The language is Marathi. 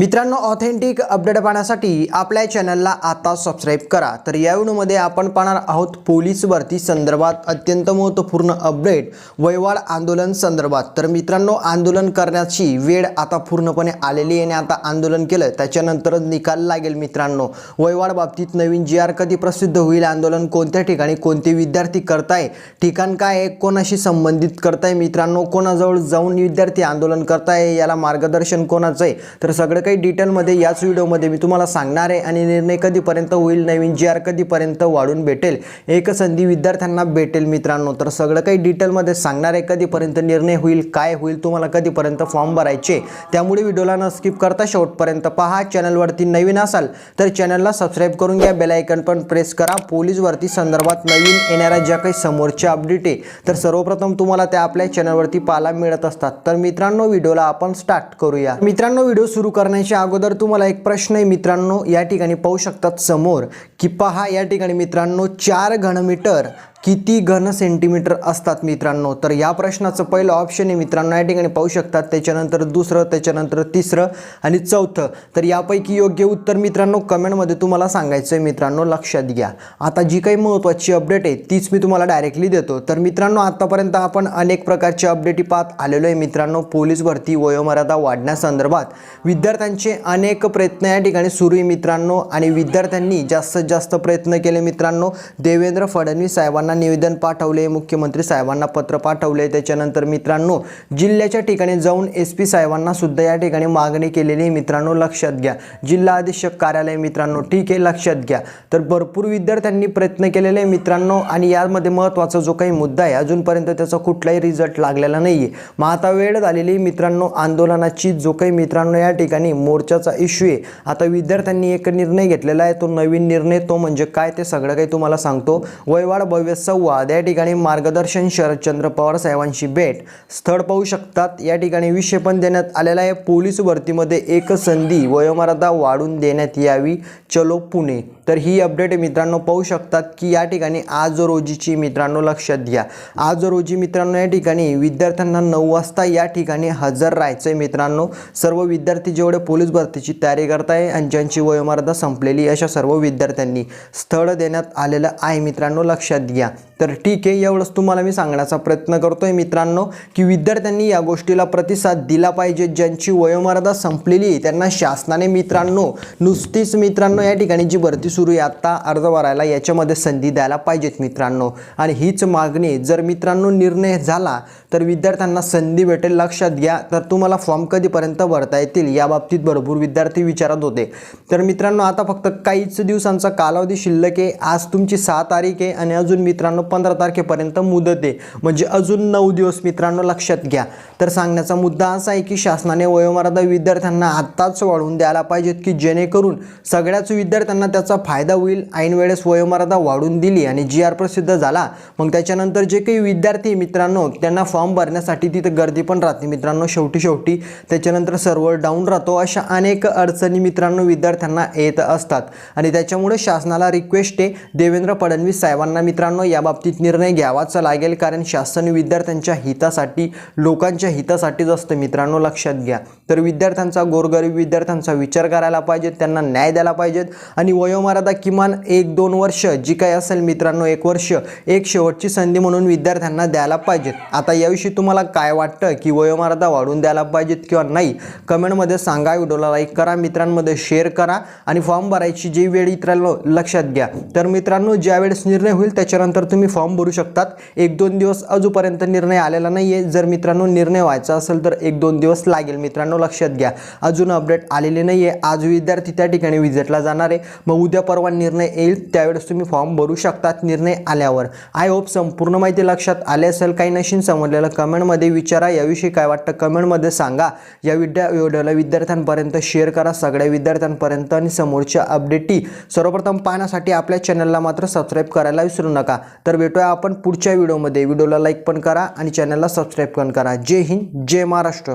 मित्रांनो ऑथेंटिक अपडेट पाहण्यासाठी आपल्या चॅनलला आता सबस्क्राईब करा. तर या व्हिडिओमध्ये आपण पाहणार आहोत पोलीस भरती संदर्भात अत्यंत महत्त्वपूर्ण अपडेट वैवाड आंदोलन संदर्भात. तर मित्रांनो आंदोलन करण्याची वेळ आता पूर्णपणे आलेली आहे आणि आता आंदोलन केलं त्याच्यानंतरच निकाल लागेल मित्रांनो. वैवाड बाबतीत नवीन जी आर कधी प्रसिद्ध होईल आंदोलन कोणत्या ठिकाणी कोणते विद्यार्थी करताय ठिकाण काय आहे कोणाशी संबंधित करताय मित्रांनो कोणाजवळ जाऊन विद्यार्थी आंदोलन करताय याला मार्गदर्शन कोणाचं आहे तर सगळं काही डिटेलमध्ये याच व्हिडिओमध्ये मी तुम्हाला सांगणार आहे आणि निर्णय कधीपर्यंत होईल नवीन जी आर कधीपर्यंत वाढून भेटेल एक संधी विद्यार्थ्यांना भेटेल मित्रांनो. तर सगळं काही डिटेलमध्ये सांगणार आहे कधीपर्यंत निर्णय होईल काय होईल तुम्हाला कधीपर्यंत फॉर्म भरायचे. त्यामुळे व्हिडिओला न स्किप करता शेवटपर्यंत पहा चॅनलवरती नवीन असाल तर चॅनलला सबस्क्राईब करून घ्या बेलायकन पण प्रेस करा. पोलीसवरती संदर्भात नवीन येणाऱ्या ज्या काही समोरच्या अपडेट आहे तर सर्वप्रथम तुम्हाला त्या आपल्या चॅनलवरती पाहायला मिळत असतात. तर मित्रांनो व्हिडिओला आपण स्टार्ट करूया. मित्रांनो व्हिडिओ सुरू करण्याच्या अगोदर तुम्हाला एक प्रश्न आहे मित्रांनो या ठिकाणी पाहू शकतात समोर की पहा या ठिकाणी मित्रांनो चार घनमीटर किती घन सेंटीमीटर असतात मित्रांनो? तर या प्रश्नाचं पहिलं ऑप्शन आहे मित्रांनो. या ठिकाणी पाहू शकतात. त्याच्यानंतर दुसरं त्याच्यानंतर तिसरं आणि चौथं. तर यापैकी योग्य उत्तर मित्रांनो कमेंटमध्ये तुम्हाला सांगायचं आहे मित्रांनो. लक्षात घ्या. आता जी काही महत्त्वाची अपडेट आहे तीच मी तुम्हाला डायरेक्टली देतो. तर मित्रांनो आत्तापर्यंत आपण अनेक प्रकारचे अपडेटी पाहत आलेलो आहे मित्रांनो. पोलीस भरती वयोमर्यादा वाढण्यासंदर्भात. विद्यार्थ्यांचे अनेक प्रयत्न या ठिकाणी सुरू आहे मित्रांनो. आणि विद्यार्थ्यांनी जास्तीत जास्त प्रयत्न केले मित्रांनो. देवेंद्र फडणवीस साहेबांना निवेदन पाठवले मुख्यमंत्री साहेबांना पत्र पाठवले. त्याच्यानंतर मित्रांनो जिल्ह्याच्या ठिकाणी जाऊन एस पी साहेबांना सुद्धा या ठिकाणी मागणी केलेली आहे. मित्रांनो लक्षात घ्या. जिल्हा अधीक्षक कार्यालय मित्रांनो ठीक आहे लक्षात घ्या. तर भरपूर विद्यार्थ्यांनी प्रयत्न केलेले आहे मित्रांनो आणि यामध्ये महत्त्वाचा जो काही मुद्दा आहे अजूनपर्यंत त्याचा कुठलाही रिझल्ट लागलेला नाही आहे मग आता वेळ झालेली आहे मित्रांनो आंदोलनाची जो काही मित्रांनो या ठिकाणी मोर्चाचा इश्यू आहे आता विद्यार्थ्यांनी एक निर्णय घेतलेला आहे. तो नवीन निर्णय तो म्हणजे काय ते सगळं काही तुम्हाला सांगतो. वयवाड भव्य संवाद. या ठिकाणी मार्गदर्शन शरदचंद्र पवार साहेबांची भेट. स्थळ पाहू शकतात. या ठिकाणी विषय पण देण्यात आलेला आहे. पोलीस भरतीमध्ये एक संधी वयोमर्यादा वाढून देण्यात यावी. चलो पुणे. तर ही अपडेट मित्रांनो पाहू शकतात की या ठिकाणी आज रोजीची मित्रांनो लक्षात घ्या. आज रोजी मित्रांनो या ठिकाणी विद्यार्थ्यांना नऊ वाजता या ठिकाणी हजर राहायचं आहे मित्रांनो. सर्व विद्यार्थी जेवढे पोलीस भरतीची तयारी करताय आणि ज्यांची वयोमर्यादा संपलेली अशा सर्व विद्यार्थ्यांनी स्थळ देण्यात आलेलं आहे मित्रांनो लक्षात घ्या. तर ठीक आहे एवढंच तुम्हाला मी सांगण्याचा प्रयत्न करतो आहे मित्रांनो की विद्यार्थ्यांनी या गोष्टीला प्रतिसाद दिला पाहिजे ज्यांची वयोमर्यादा संपलेली आहे त्यांना शासनाने मित्रांनो नुसतीच मित्रांनो या ठिकाणी जी भरती सुरू आहे आत्ता अर्ज भरायला याच्यामध्ये संधी द्यायला पाहिजेत मित्रांनो. आणि हीच मागणी जर मित्रांनो निर्णय झाला तर विद्यार्थ्यांना संधी भेटेल लक्षात घ्या. तर तुम्हाला फॉर्म कधीपर्यंत भरता येतील या बाबतीत भरपूर विद्यार्थी विचारत होते. तर मित्रांनो आता फक्त काहीच दिवसांचा कालावधी शिल्लक आहे आज तुमची सहा तारीख आहे आणि अजून मित्रांनो पंधरा तारखेपर्यंत मुदत आहे. म्हणजे अजून नऊ दिवस मित्रांनो लक्षात घ्या. तर सांगण्याचा मुद्दा असा आहे की शासनाने वयोमर्यादा विद्यार्थ्यांना आत्ताच वाढवून द्यायला पाहिजेत की जेणेकरून सगळ्याच विद्यार्थ्यांना त्याचा फायदा होईल. ऐन वेळेस वयोमर्यादा वाढून दिली आणि जी आर प्रसिद्ध झाला. मग त्याच्यानंतर जे काही विद्यार्थी मित्रांनो त्यांना फॉर्म भरण्यासाठी तिथं गर्दी पण राहते. मित्रांनो शेवटी शेवटी त्याच्यानंतर सर्व्हर डाऊन राहतो. अशा अनेक अडचणी मित्रांनो विद्यार्थ्यांना येत असतात. आणि त्याच्यामुळे शासनाला रिक्वेस्ट आहे. देवेंद्र फडणवीस साहेबांना मित्रांनो याबाबत बाबतीत निर्णय घ्यावाच लागेल कारण शासन विद्यार्थ्यांच्या हितासाठी लोकांच्या हितासाठीच असतं. मित्रांनो लक्षात घ्या. तर विद्यार्थ्यांचा गोरगरीब विद्यार्थ्यांचा विचार करायला पाहिजेत त्यांना न्याय द्यायला पाहिजेत. आणि वयोमर्यादा किमान एक दोन वर्ष जी काही असेल मित्रांनो एक वर्ष एक शेवटची संधी म्हणून विद्यार्थ्यांना द्यायला पाहिजेत. आता याविषयी तुम्हाला काय वाटतं? की वयोमर्यादा वाढून द्यायला पाहिजेत किंवा नाही? कमेंटमध्ये सांगा. व्हिडिओला लाईक करा मित्रांमध्ये शेअर करा आणि फॉर्म भरायची जी वेळ इतरांनो लक्षात घ्या. तर मित्रांनो ज्यावेळेस निर्णय होईल त्याच्यानंतर तुम्ही फॉर्म भरू शकतात. एक दोन दिवस अजूनपर्यंत निर्णय आलेला नाही आहे जर मित्रांनो निर्णय व्हायचा असेल तर एक दोन दिवस लागेल. मित्रांनो लक्षात घ्या. अजून अपडेट आलेले नाही आहे आज विद्यार्थी त्या ठिकाणी विजिटला जाणार आहे. मग उद्या परवा निर्णय येईल. त्यावेळेस तुम्ही फॉर्म भरू शकतात निर्णय आल्यावर. आय होप संपूर्ण माहिती लक्षात आले असेल. काही नशीन समजलेलं कमेंटमध्ये विचारा. याविषयी काय वाटतं कमेंटमध्ये सांगा. या विद्या व्हिडिओला विद्यार्थ्यांपर्यंत शेअर करा. सगळ्या विद्यार्थ्यांपर्यंत आणि समोरच्या अपडेटी सर्वप्रथम पाहण्यासाठी आपल्या चॅनलला मात्र सबस्क्राईब करायला विसरू नका. तर भेटूया आपण पुढच्या व्हिडिओमध्ये. व्हिडिओला लाईक पण करा आणि चॅनलला सबस्क्राईब पण करा. जय हिंद जय महाराष्ट्र.